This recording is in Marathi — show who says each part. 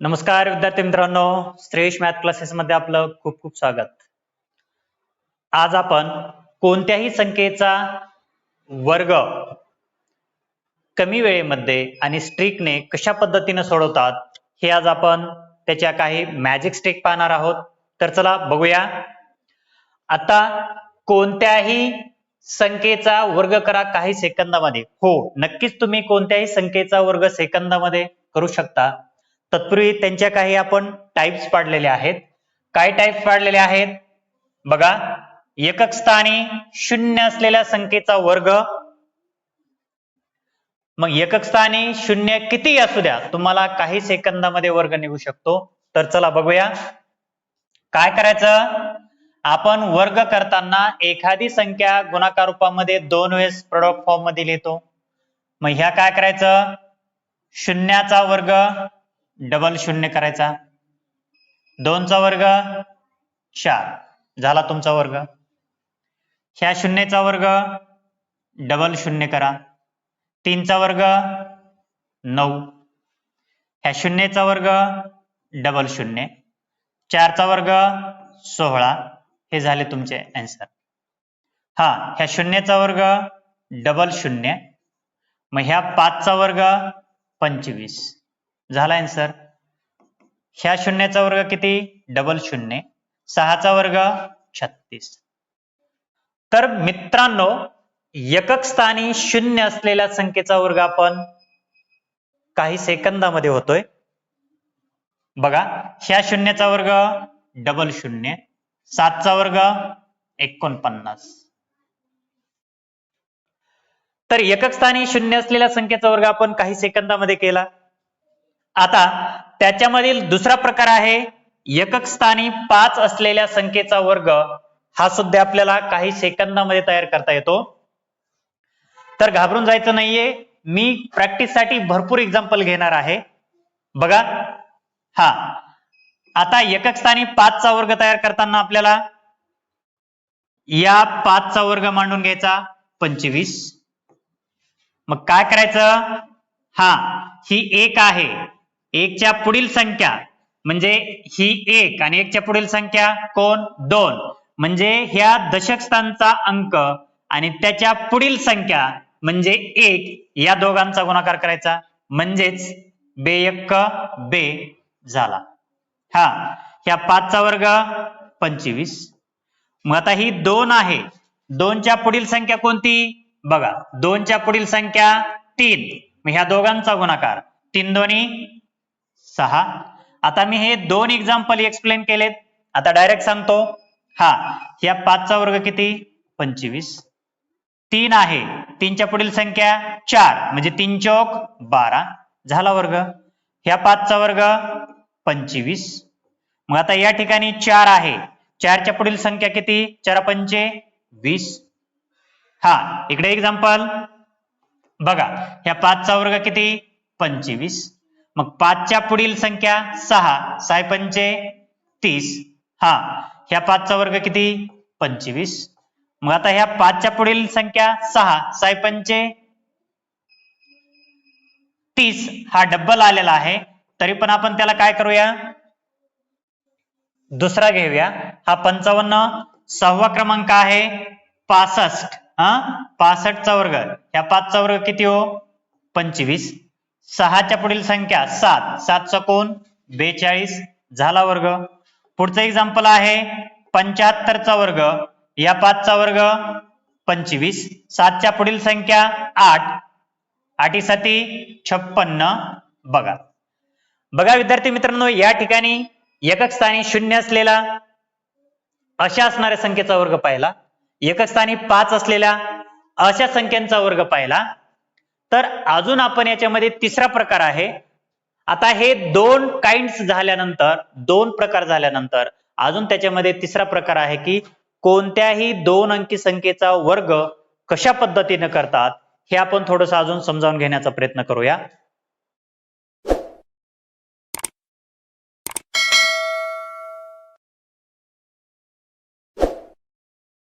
Speaker 1: नमस्कार विद्यार्थी मित्रांनो. श्रेयश मॅथ क्लासेस मध्ये आपलं खूप खूप स्वागत. आज आपण कोणत्याही संख्येचा वर्ग कमी वेळेमध्ये आणि स्ट्रिकने कशा पद्धतीने सोडवतात हे आज आपण त्याच्या काही मॅजिक स्ट्रिक पाहणार आहोत. तर चला बघूया. आता कोणत्याही संख्येचा वर्ग करा काही सेकंदामध्ये. हो नक्कीच तुम्ही कोणत्याही संख्येचा वर्ग सेकंदामध्ये करू शकता. तत्पूर्वी त्यांच्या काही आपण टाईप्स पाडलेले आहेत. काय टाईप्स पाडलेले आहेत? बघा एकक स्थानी शून्य असलेल्या संख्येचा वर्ग. मग एकक स्थानी शून्य किती असू द्या? तुम्हाला काही सेकंदामध्ये वर्ग निघू शकतो. तर चला बघूया. काय करायचं? आपण वर्ग करताना एखादी संख्या गुणाकार रूपामध्ये दोन वेळेस प्रोडक्ट फॉर्ममध्ये लिहितो. मग ह्या काय करायचं? शून्याचा वर्ग. डबल शून्य करायचा. दोनचा वर्ग चार झाला तुमचा वर्ग. ह्या शून्यचा वर्ग डबल शून्य करा. तीनचा वर्ग नऊ. ह्या शून्यचा वर्ग डबल शून्य. चारचा वर्ग सोहळा हे झाले तुमचे आन्सर हा ह्या शून्यचा वर्ग डबल शून्य. मग ह्या पाचचा वर्ग पंचवीस. झाला आन्सर ह्या शून्याचा वर्ग किती? डबल शून्य. सहाचा वर्ग छत्तीस. तर मित्रांनो एकक स्थानी शून्य असलेल्या संख्येचा वर्ग आपण काही सेकंदामध्ये होतोय. बघा ह्या शून्याचा वर्ग डबल शून्य सातचा वर्ग एकोणपन्नास. तर एकक स्थानी शून्य असलेल्या संख्येचा वर्ग आपण काही सेकंदामध्ये केला. आता त्याच्यामधील दुसरा प्रकार आहे एकक स्थानी पाच असलेल्या संख्येचा वर्ग. हा सुद्धा आपल्याला काही सेकंदामध्ये तयार करता येतो. तर घाबरून जायचं नाहीये. मी प्रॅक्टिससाठी भरपूर एक्झाम्पल घेणार आहे. बघा. हा. आता एकक स्थानी पाचचा वर्ग तयार करताना आपल्याला या पाचचा वर्ग मांडून घ्यायचा पंचवीस. मग काय करायचं? हा. ही एक आहे. एकच्या पुढील संख्या म्हणजे ही एक आणि एकच्या पुढील संख्या कोण? दोन. म्हणजे ह्या दशक स्थानचा अंक आणि त्याच्या पुढील संख्या म्हणजे एक. या दोघांचा गुणाकार करायचा. म्हणजेच बे एक बे झाला. हा ह्या पाचचा वर्ग पंचवीस. मग आता ही दोन आहे. दोनच्या पुढील संख्या कोणती? बघा दोनच्या पुढील संख्या तीन. मग ह्या दोघांचा गुणाकार. तीन दोन्ही सहा. आता मी हे दोन एक्झाम्पल एक्सप्लेन केलेत. आता डायरेक्ट सांगतो. हा ह्या पाचचा वर्ग किती? पंचवीस. तीन आहे. तीनच्या पुढील संख्या चार म्हणजे तीन चौक बारा. झाला वर्ग. ह्या पाचचा वर्ग पंचवीस. मग आता या ठिकाणी चार आहे. चारच्या पुढील संख्या किती? चार पंचे वीस. हा इकडे एक्झाम्पल बघा ह्या पाचचा वर्ग किती? पंचवीस. मग पाचच्या पुढील संख्या सहा. साय पंचे तीस. हा. ह्या पाचचा वर्ग किती? पंचवीस. मग आता ह्या पाचच्या पुढील संख्या सहा. साय पंचे तीस. हा डब्बल आलेला आहे. तरी पण आपण त्याला काय करूया? दुसरा घेऊया. हा पंचावन्न सहावा क्रमांक आहे. पासष्ट. हा? पासष्टचा वर्ग. ह्या पाचचा वर्ग किती हो? पंचवीस. सहाच्या पुढील संख्या सात. सातचा कोण? बेचाळीस. झाला वर्ग. पुढचं एक्झाम्पल आहे पंच्याहत्तरचा वर्ग. या पाचचा वर्ग पंचवीस. सातच्या पुढील संख्या आठ. आठीसाठी छप्पन्न. बघा. बघा विद्यार्थी मित्रांनो या ठिकाणी एकक स्थानी शून्य असलेला अशा असणाऱ्या संख्येचा वर्ग पाहिला. एकक स्थानी पाच असलेल्या अशा संख्यांचा वर्ग पाहिला. तर अजून आपण याच्यामध्ये तिसरा प्रकार आहे. आता हे दोन काइंड झाल्यानंतर दोन प्रकार झाल्यानंतर अजून त्याच्यामध्ये तिसरा प्रकार आहे की कोणत्याही दोन अंकी संख्येचा वर्ग कशा पद्धतीने करतात हे आपण थोडंसं अजून समजावून घेण्याचा प्रयत्न करूया.